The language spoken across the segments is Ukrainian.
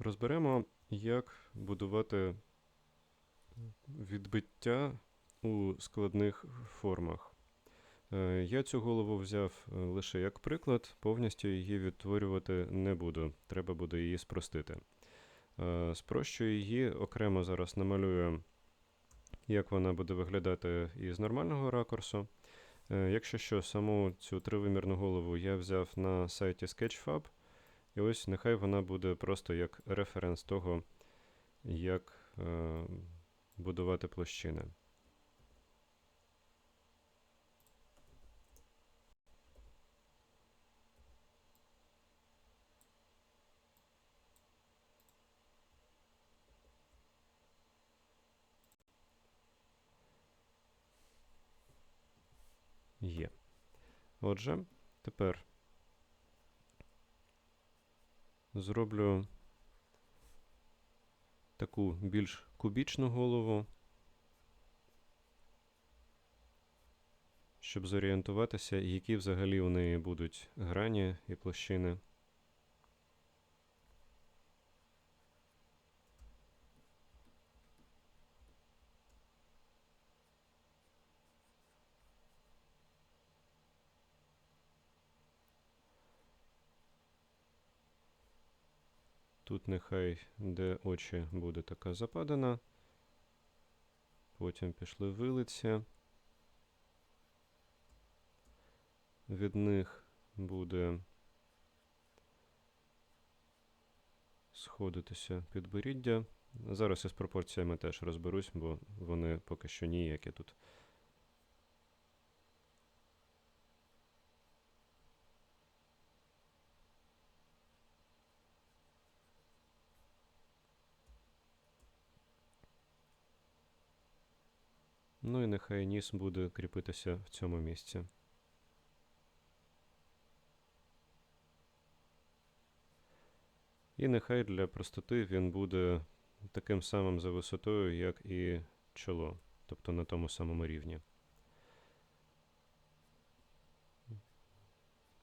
Розберемо, як будувати відбиття у складних формах. Е, Я цю голову взяв е, лише як приклад, повністю її відтворювати не буду. Треба буде її спростити. Е, Спрощую її, окремо зараз намалюю, як вона буде виглядати із нормального ракурсу. Якщо що, саму цю тривимірну голову я взяв на сайті Sketchfab. І ось нехай вона буде просто як референс того, як е, будувати площини. Є. Отже, тепер зроблю таку більш кубічну голову, щоб зорієнтуватися, які взагалі у неї будуть грані і площини. Тут нехай де очі буде така западина. Потім пішли вилиці. Від них буде сходитися підборіддя. Зараз із пропорціями теж розберусь, бо вони поки що ніякі тут. Ну і нехай ніс буде кріпитися в цьому місці. І нехай для простоти він буде таким самим за висотою, як і чоло, тобто на тому самому рівні.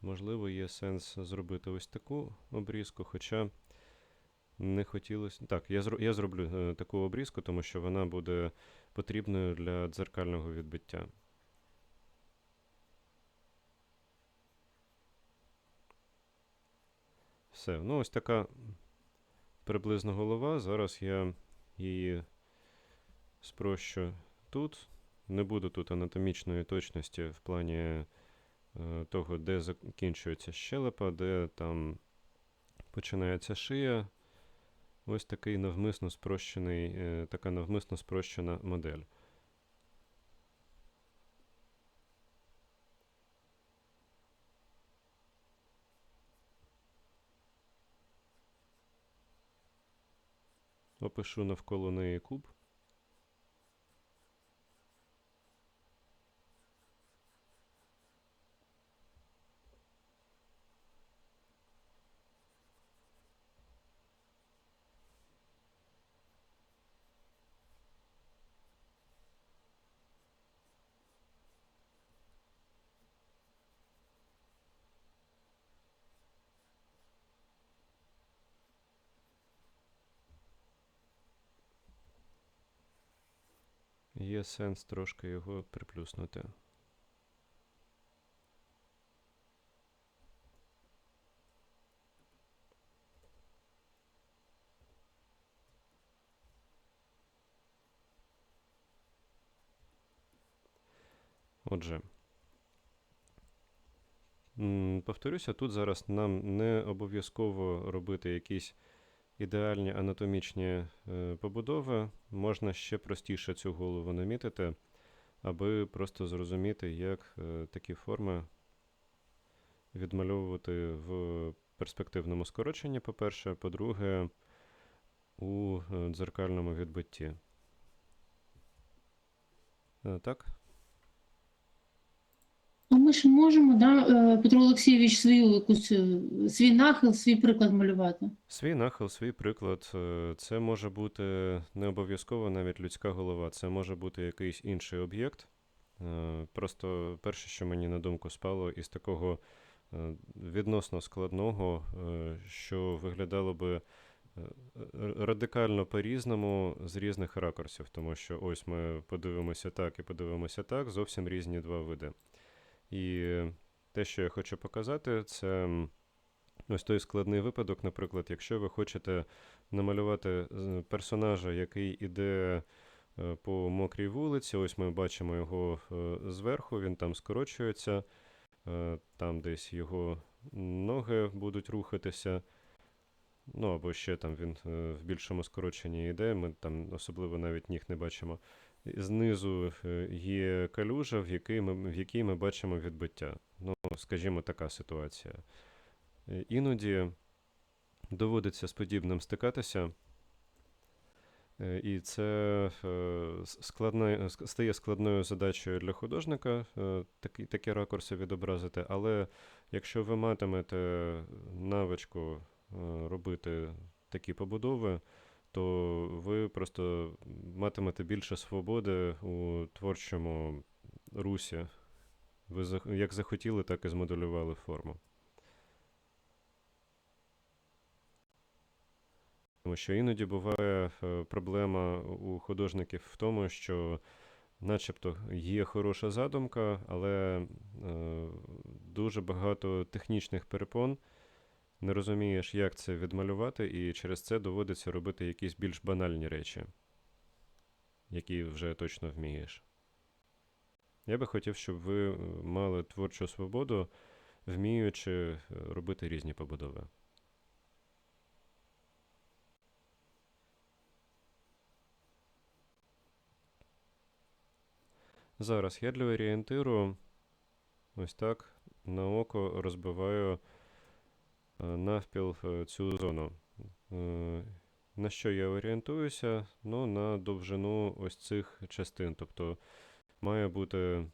Можливо, є сенс зробити ось таку обрізку, хоча не хотілося. Так, я, зро... я зроблю е, таку обрізку, тому що вона буде потрібною для дзеркального відбиття. Все, ну ось така приблизно голова. Зараз я її спрощу тут. Не буду тут анатомічної точності в плані е, того, де закінчується щелепа, де там починається шия. Ось такий навмисно спрощений, е, така навмисно спрощена модель. Опишу навколо неї куб. Є сенс трошки його приплюснути. Отже, повторюся, тут зараз нам не обов'язково робити якісь ідеальні анатомічні е, побудови. Можна ще простіше цю голову намітити, аби просто зрозуміти, як е, такі форми відмальовувати в перспективному скороченні, по-перше, по-друге, у е, дзеркальному відбитті. Так? Ми ж можемо, да, е, Петро Олексійович, свою якусь е, свій нахил, свій приклад малювати. Свій нахил, свій приклад. е, Це може бути не обов'язково навіть людська голова, це може бути якийсь інший об'єкт. Просто перше, що мені на думку спало, із такого відносно складного, що виглядало би радикально по-різному з різних ракурсів, тому що ось ми подивимося так і подивимося так, зовсім різні два види. І те, що я хочу показати, це ось той складний випадок, наприклад, якщо ви хочете намалювати персонажа, який іде е, по мокрій вулиці, ось ми бачимо його е, зверху, він там скорочується, е, там десь його ноги будуть рухатися. Ну, або ще там він е, в більшому скороченні йде, ми там особливо навіть ніг не бачимо. Знизу е, є калюжа, в якій ми, в якій ми бачимо відбиття. Ну, скажімо, така ситуація. Е, Іноді доводиться з подібним стикатися. Е, І це е, с- складна, ск- стає складною задачею для художника такі, такі ракурси відобразити. Але якщо ви матимете навичку робити такі побудови, то ви просто матимете більше свободи у творчому русі. Ви як захотіли, так і змоделювали форму. Тому що іноді буває е, проблема у художників в тому, що начебто є хороша задумка, але е, дуже багато технічних перепон. Не розумієш, як це відмалювати, і через це доводиться робити якісь більш банальні речі, які вже точно вмієш. Я би хотів, щоб ви е, мали творчу свободу, вміючи е, робити різні побудови. Зараз я для орієнтиру ось так на око розбиваю навпіл е, цю зону. Е, На що я орієнтуюся? Ну, на довжину ось цих частин. Тобто має бути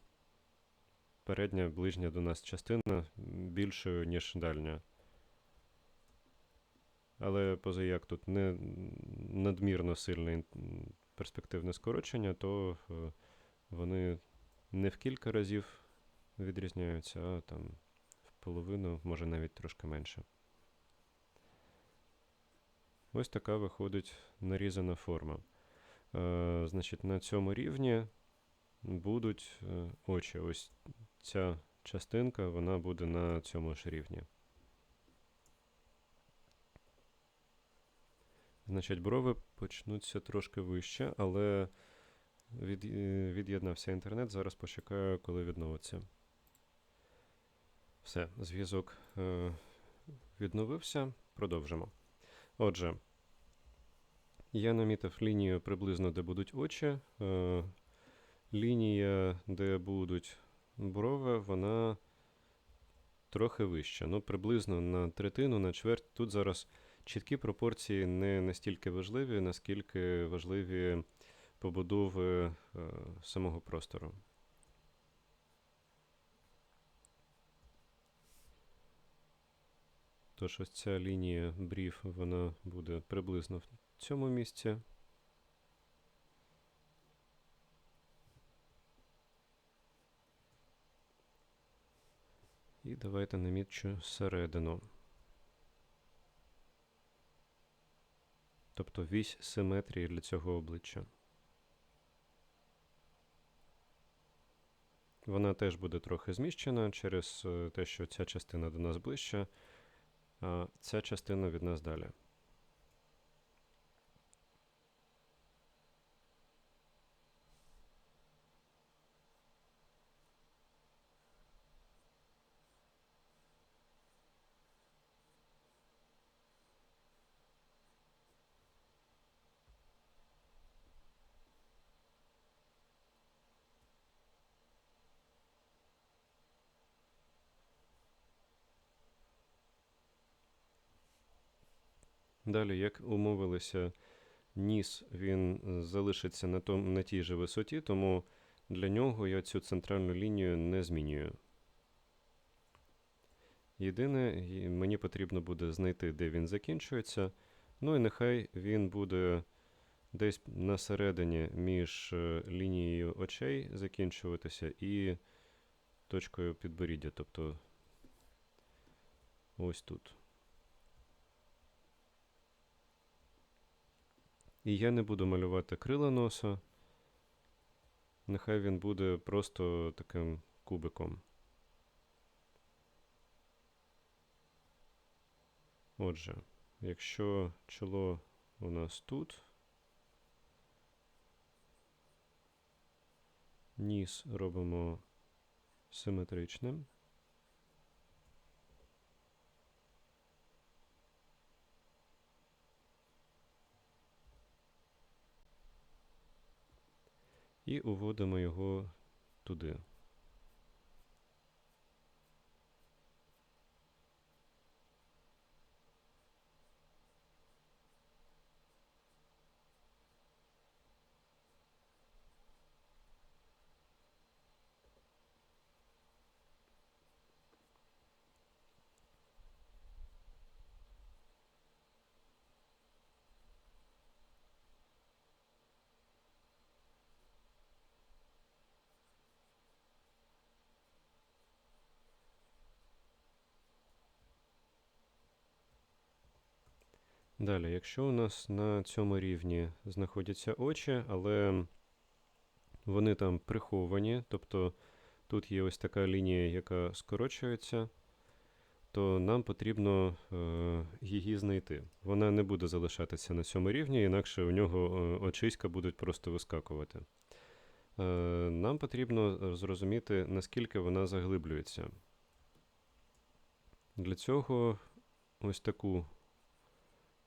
передня, ближня до нас частина більшою, ніж дальня. Але позаяк тут не надмірно сильне перспективне скорочення, то е, вони не в кілька разів відрізняються, а там в половину, може навіть трошки менше. Ось така виходить нарізана форма. Е, значить, на цьому рівні будуть е, очі. Ось ця частинка, вона буде на цьому ж рівні. Значить, брови почнуться трошки вище, але від, е, від'єднався інтернет. Зараз почекаю, коли відновиться. Все, зв'язок е, відновився. Продовжимо. Отже, я намітив лінію приблизно, де будуть очі. Е, лінія, де будуть брови, вона трохи вища. Ну, приблизно на третину, на чверть. Тут зараз чіткі пропорції не настільки важливі, наскільки важливі побудови е, самого простору. Тож ось ця лінія брів, вона буде приблизно в цьому місці. І давайте намічу середину. Тобто вісь симетрії для цього обличчя. Вона теж буде трохи зміщена через е, те, що ця частина до нас ближча, ця частина від нас далі. Далі, як умовилися, ніс він е, залишиться на, том, на тій же висоті, тому для нього я цю центральну лінію не змінюю. Єдине, мені потрібно буде знайти, де він закінчується. Ну і нехай він буде десь на середині між е, лінією очей закінчуватися і точкою підборіддя, тобто ось тут. І я не буду малювати крила носа. Нехай він буде просто таким кубиком. Отже, якщо чоло у нас тут, ніс робимо симетричним. І уводимо його туди. Далі, якщо у нас на цьому рівні знаходяться очі, але вони там приховані, тобто тут є ось така лінія, яка скорочується, то нам потрібно е, її знайти. Вона не буде залишатися на цьому рівні, інакше у нього е, очиська будуть просто вискакувати. Е, нам потрібно е, зрозуміти, наскільки вона заглиблюється. Для цього ось таку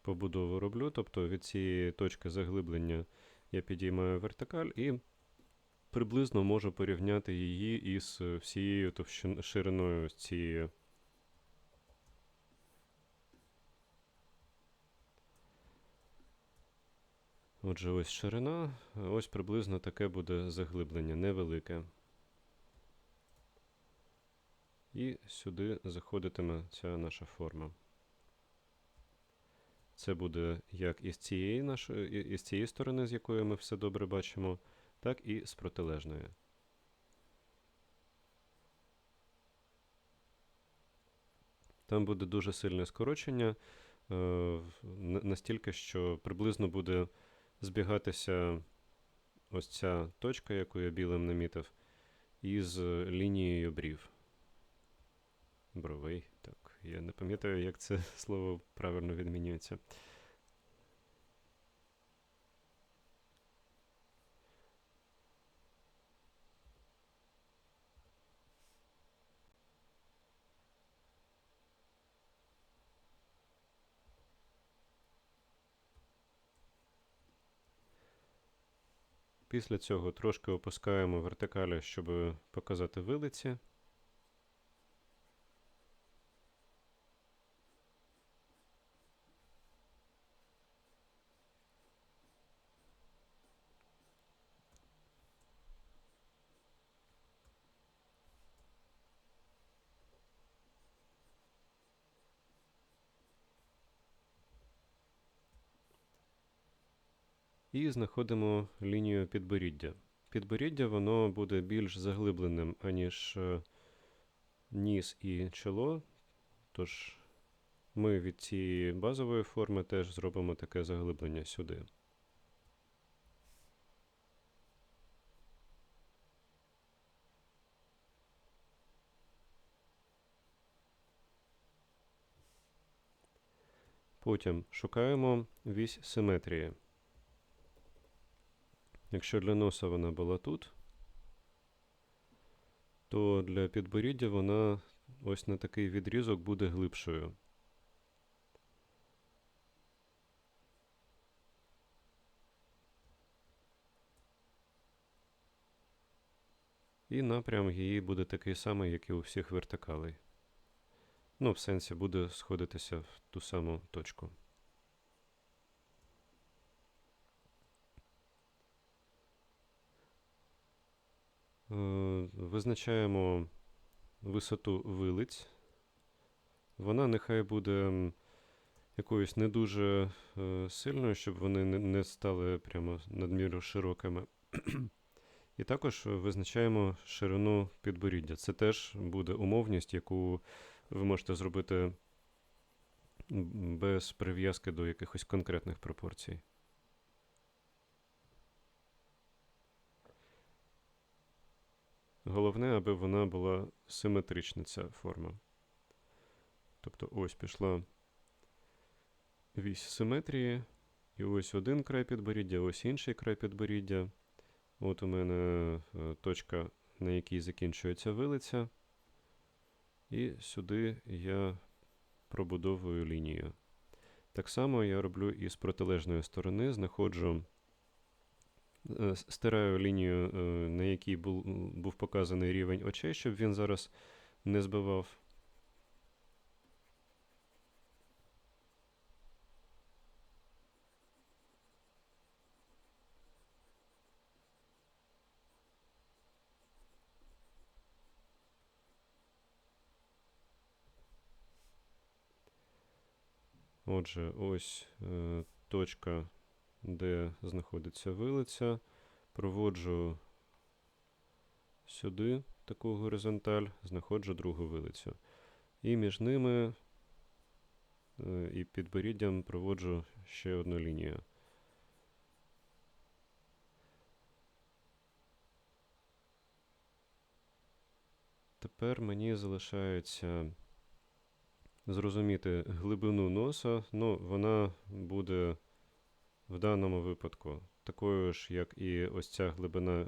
побудову роблю, тобто від цієї точки заглиблення я підіймаю вертикаль і приблизно можу порівняти її із всією товщин- шириною цієї. Отже, ось ширина, ось приблизно таке буде заглиблення, невелике. І сюди заходитиме ця наша форма. Це буде як із цієї нашої, із цієї сторони, з якої ми все добре бачимо, так і з протилежної. Там буде дуже сильне скорочення, е, настільки, що приблизно буде збігатися ось ця точка, яку я білим намітив, із лінією брів. Бровей. Так, я не пам'ятаю, як це слово правильно відмінюється. Після цього трошки опускаємо вертикалі, щоб показати вилиці. І знаходимо лінію підборіддя. Підборіддя воно буде більш заглибленим, аніж е, ніс і чоло. Тож ми від цієї базової форми теж зробимо таке заглиблення сюди. Потім шукаємо вісь симетрії. Якщо для носа вона була тут, то для підборіддя вона ось на такий відрізок буде глибшою. І напрям її буде такий самий, як і у всіх вертикалей. Ну, в сенсі буде сходитися в ту саму точку. Визначаємо висоту вилиць. Вона нехай буде якоюсь не дуже е, сильною, щоб вони не стали прямо надміру широкими. І також визначаємо ширину підборіддя. Це теж буде умовність, яку ви можете зробити без прив'язки до якихось конкретних пропорцій. Головне, аби вона була симетрична, ця форма. Тобто ось пішла вісь симетрії, і ось один край підборіддя, ось інший край підборіддя. От у мене е, точка, на якій закінчується вилиця. І сюди я пробудовую лінію. Так само я роблю і з протилежної сторони, знаходжу, стираю лінію, е, на якій був, був показаний рівень очей, щоб він зараз не збивав. Отже, ось е, точка, де знаходиться вилиця. Проводжу сюди таку горизонталь, знаходжу другу вилицю. І між ними е, і підборіддям проводжу ще одну лінію. Тепер мені залишається зрозуміти глибину носа. Ну, вона буде в даному випадку такою ж, як і ось ця глибина, е,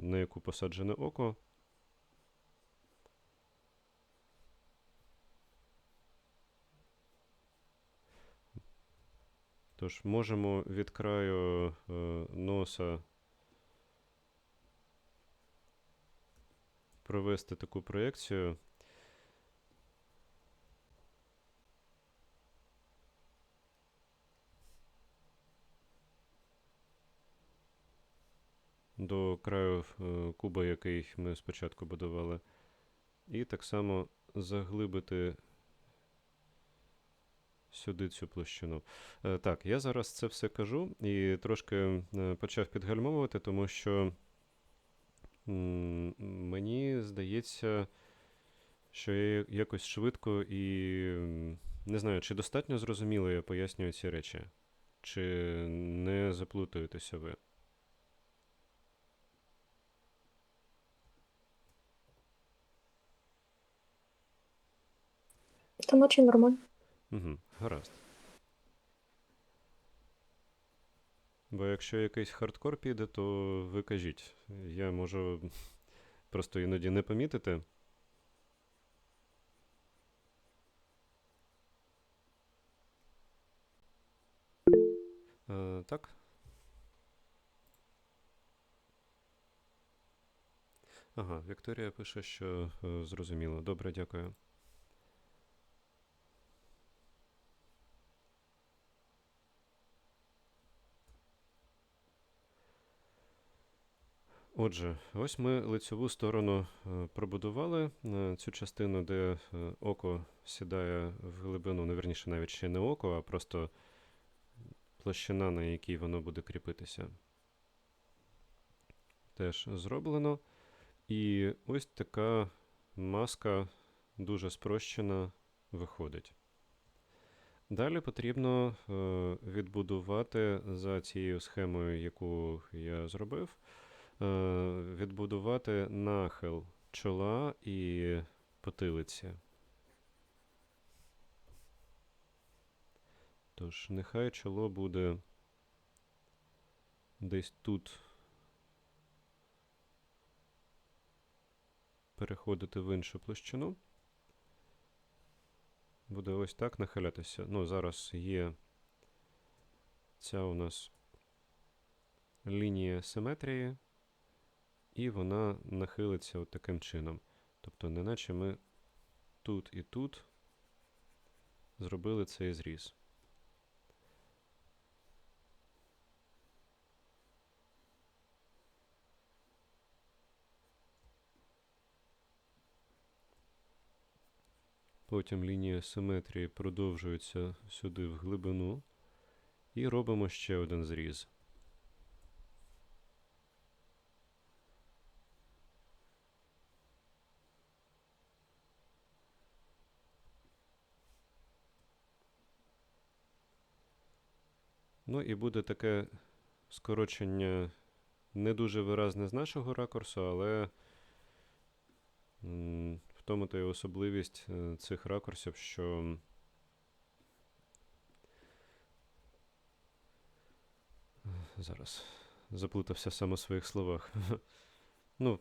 на яку посаджене око. Тож можемо від краю е, носа провести таку проєкцію. До краю е, куба, який ми спочатку будували. І так само заглибити сюди цю площину. Е, Так, я зараз це все кажу і трошки е, почав підгальмовувати, тому що мені здається, що я якось швидко і не знаю, чи достатньо зрозуміло я пояснюю ці речі, чи не заплутуєтеся ви. Там очень нормально. Угу, гаразд. Бо якщо якийсь хардкор піде, то ви кажіть. Я можу просто іноді не помітити. Е, так. Ага, Вікторія пише, що е, зрозуміло. Добре, дякую. Отже, ось ми лицьову сторону е, пробудували. Е, Цю частину, де е, око сідає в глибину, ну, вірніше, навіть ще не око, а просто площина, на якій воно буде кріпитися. Теж зроблено. І ось така маска дуже спрощена виходить. Далі потрібно відбудувати за цією схемою, яку я зробив відбудувати нахил чола і потилиці. Тож, нехай чоло буде десь тут переходити в іншу площину. Буде ось так нахилятися. Ну, зараз є ця у нас лінія симетрії і вона нахилиться от таким чином. Тобто, неначе ми тут і тут зробили цей зріз. Потім лінія симетрії продовжується сюди в глибину і робимо ще один зріз. Ну і буде таке скорочення не дуже виразне з нашого ракурсу, але В тому та й особливість е, цих ракурсів, що зараз заплутався сам у своїх словах. Ну,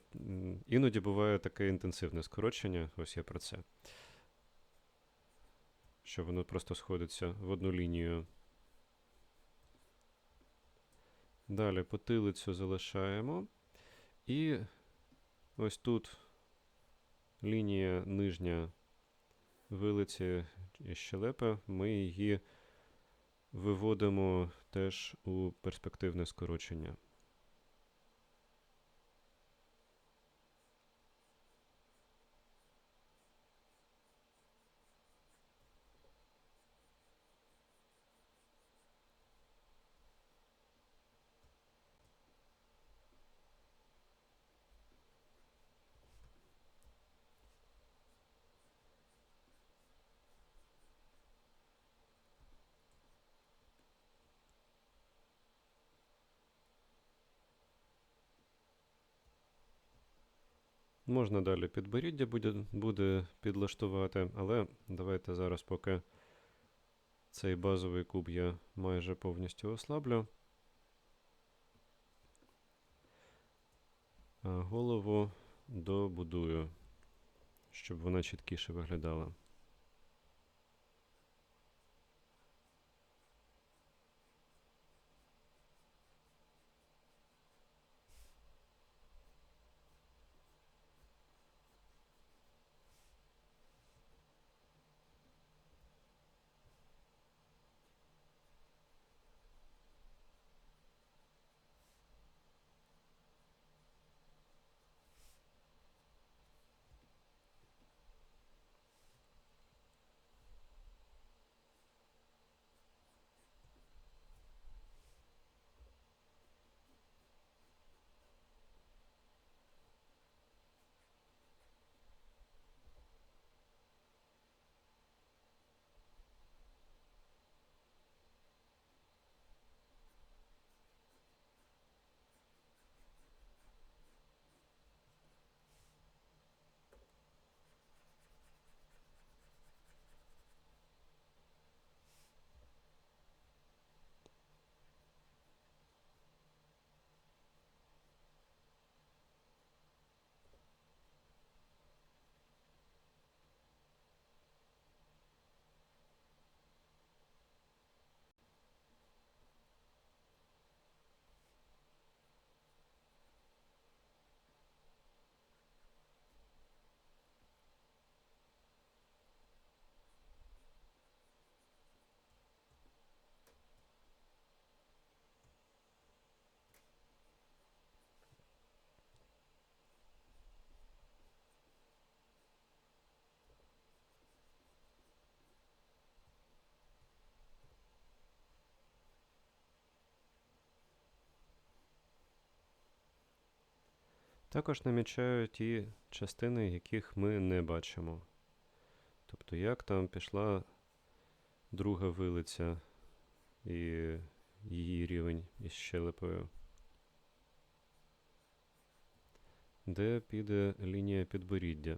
іноді буває таке інтенсивне скорочення, ось я про це. Що воно просто сходиться в одну лінію. Далі потилицю залишаємо. І ось тут лінія нижня вилиці і щелепи, ми її виводимо теж у перспективне скорочення. Можна далі підборіддя буде, буде підлаштувати, але давайте зараз, поки цей базовий куб я майже повністю ослаблю. Голову добудую, щоб вона чіткіше виглядала. Також намічаю ті частини, яких ми не бачимо. Тобто, як там пішла друга вилиця і її рівень із щелепою. Де піде лінія підборіддя.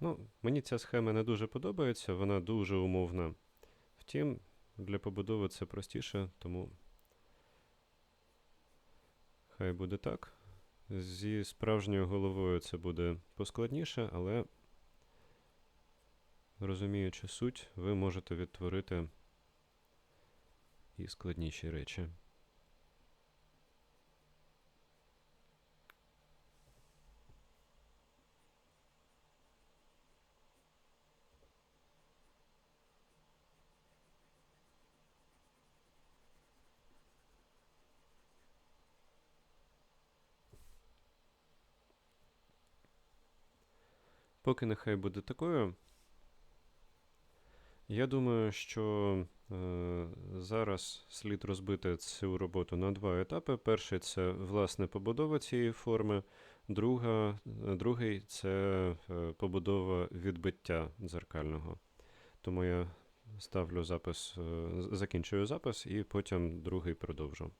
Ну, мені ця схема не дуже подобається, вона дуже умовна. Втім, для побудови це простіше, тому хай буде так. Зі справжньою головою це буде поскладніше, але розуміючи суть, ви можете відтворити і складніші речі. Поки нехай буде такою. Я думаю, що Е, Зараз слід розбити цю роботу на два етапи. Перший це власне побудова цієї форми, друга, е, другий це е, побудова відбиття дзеркального. Тому я ставлю запис, е, закінчую запис і потім другий продовжу.